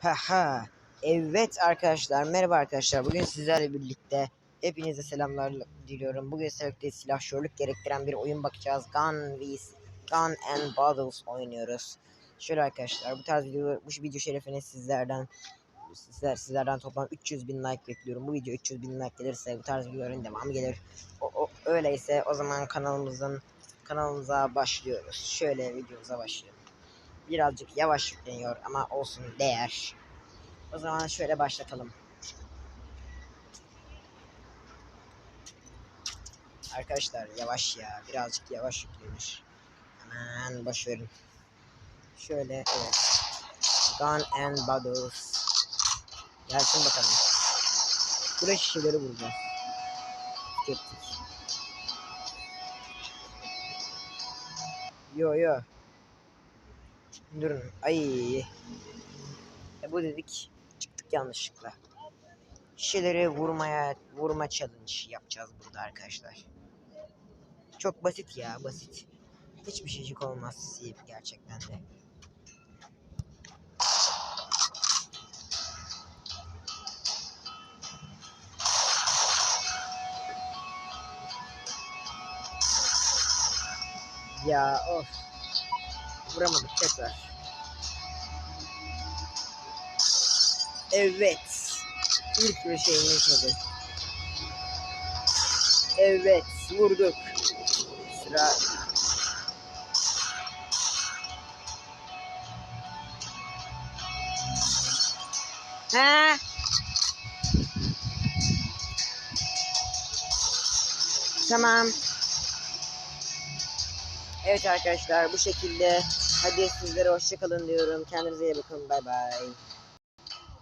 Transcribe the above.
Haha. Evet arkadaşlar merhaba arkadaşlar bugün sizlerle birlikte hepinize selamlar diliyorum. Bugün sevkte silahşörlük gerektiren bir oyun bakacağız. Gun vs Gun and Battles oynuyoruz. Şöyle arkadaşlar bu tarz video bu video şerefine sizlerden sizler sizlerden toplam 300 bin like bekliyorum. Bu video 300 bin like gelirse bu tarz videoların devamı gelir. O, o öyleyse o zaman kanalımızın kanalımıza başlıyoruz. Şöyle videomuza başlayalım. Birazcık yavaş yükleniyor ama olsun değer. O zaman şöyle başlatalım. Arkadaşlar yavaş ya. Birazcık yavaş yüklenir. Hemen boş verin. Şöyle evet. Gun and Battles. Gelsin bakalım. Buraya şişeleri vuracağız. Tükettik. Yo yo. Durun. Ay. E bu dedik. Çıktık yanlışlıkla. Şişeleri vurmaya vurma challenge yapacağız burada arkadaşlar. Çok basit ya basit. Hiçbir şeycik olmaz gerçekten de. Ya of. Vuramadık tekrar. Evet. İlk bir şeyimiz hazır. Evet. Vurduk. Sıra He? Tamam. Evet arkadaşlar bu şekilde hadi sizlere hoşçakalın diyorum. Kendinize iyi bakın. Bay bay.